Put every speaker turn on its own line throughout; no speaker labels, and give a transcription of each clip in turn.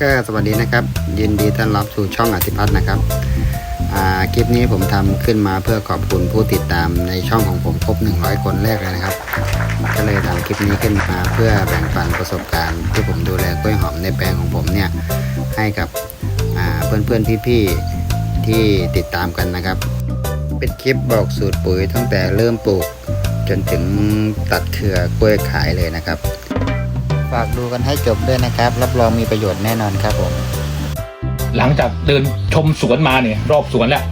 ก็สวัสดีนะครับ ยินดีต้อนรับสู่ช่องอธิพัฒน์นะครับคลิปนี้ผมทำขึ้นมาเพื่อขอบคุณผู้ติดตามในช่องของผมครบ 100 คนแรกเลยนะครับ ก็เลยทำคลิปนี้ขึ้นมาเพื่อแบ่งปันประสบการณ์ ที่ผมดูแลกล้วยหอมในแปลงของผมเนี่ยให้กับอ่าเพื่อนๆพี่ๆที่ติดตามกันนะครับ เป็นคลิปบอกสูตรปุ๋ยตั้งแต่เริ่มปลูกจนถึงตัดเครือกล้วยขายเลยนะครับากดูกันให้จบด้วยนะครับ รับรองมีประโยชน์แน่นอนครับผม
หลังจากเดินชมสวนมาเนี่ยรอบสวนแล้ว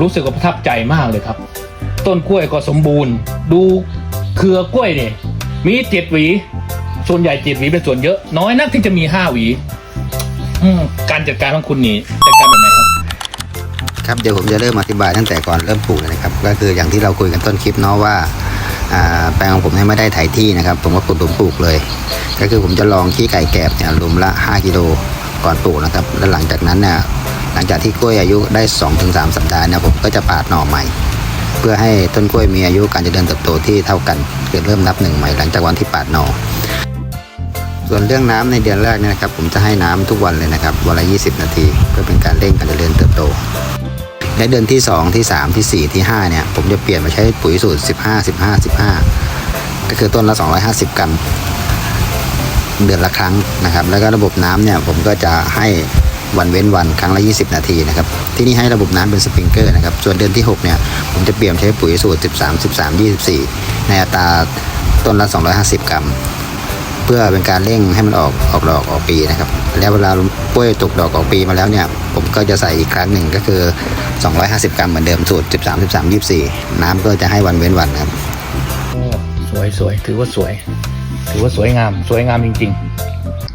รู้สึกว่าประทับใจมากเลยครับ ต้นกล้วยก็สมบูรณ์ ดูเครือกล้วยเนี่ยมีเจ็ดหวี ส่วนใหญ่เจ็ดหวีเป็นส่วนเยอะ น้อยนักที่จะมีห้าหวี อืมการจัดการของคุณนี่จัดการแบบไหนครับ
ครับเดี๋ยวผมจะเริ่มอธิบายตั้งแต่ก่อนเริ่มปลูกเลยนะครับ ก็คืออย่างที่เราคุยกันต้นคลิปเนาะว่าอ่าแปลงของผมเนี่ยไม่ได้ไถที่นะครับ ผมก็ขุดหลุมปลูกเลย ก็คือผมจะลองขี้ไก่แกบเนี่ยลุมละ 5 กิโลก่อนปลูกนะครับ แล้วหลังจากนั้นเนี่ยหลังจากที่กล้วยอายุได้ 2-3 สัปดาห์เนี่ยผมก็จะปาดหน่อใหม่ เพื่อให้ต้นกล้วยมีอายุการเจริญเติบโตที่เท่ากันคือเริ่มนับหนึ่งใหม่หลังจากวันที่ปาดหน่อส่วนเรื่องน้ำในเดือนแรกเนี่ยนะครับผมจะให้น้ำทุกวันเลยนะครับวันละ 20 นาที เพื่อเป็นการเร่งการเจริญเติบโตในเดือนที่ 2 ที่ 3 ที่ 4 ที่ 5 เนี่ย ผมจะเปลี่ยนมาใช้ปุ๋ยสูตร 15 15 15 ก็คือต้นละ 250 กรัม เดือนละครั้งนะครับ แล้วก็ระบบน้ำเนี่ยผมก็จะให้วันเว้นวันครั้งละ 20 นาทีนะครับ ที่นี่ให้ระบบน้ำเป็นสปริงเกอร์นะครับ ส่วนเดือนที่ 6 เนี่ย ผมจะเปลี่ยนใช้ปุ๋ยสูตร 13 13 24 ในอัตราต้นละ 250 กรัม เพื่อเป็นการเร่งให้มันออกออกดอกออกปีนะครับ แล้วเวลากล้วยตกดอกออกปีมาแล้วเนี่ย ผมก็จะใส่อีกครั้งหนึ่งก็คือ 250 กรัมเหมือนเดิมสูตร 13 13 24 น้ำก็จะให้วันเว้นวันครับ
โอ้สวยสวยถือว่าสวย ถือว่าสวยงาม สวยงามจริง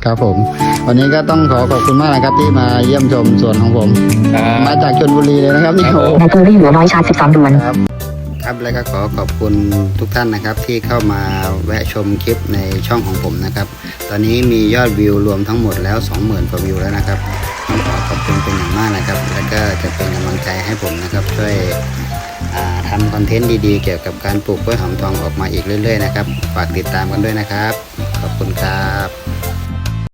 ครับผม วันนี้ก็ต้องขอขอบคุณมากนะครับที่มาเยี่ยมชมสวนของผม
ๆครับ
มาจากชลบุรีเลยนะครับนี่
ครับผม
โอ้
แบตเตอรี่เหลือน้อยชาร์จ12ดวง
ครับครับแล้วก็ขอขอบคุณทุกท่านนะครับที่เข้ามาแวะชมคลิปในช่องของผมนะครับ ตอนนี้มียอดวิวรวมทั้งหมดแล้ว 20,000กว่าวิวแล้วนะครับต้องขอขอบคุณเป็นอย่างมากนะครับ แล้วก็จะเป็นกำลังใจให้ผมนะครับช่วยอ่า ทำคอนเทนต์ดีๆ เกี่ยวกับการปลูกกล้วยหอมทองออกมาอีกเรื่อย ๆ นะครับ ฝากติดตามกันด้วยนะครับ ขอบคุณครับ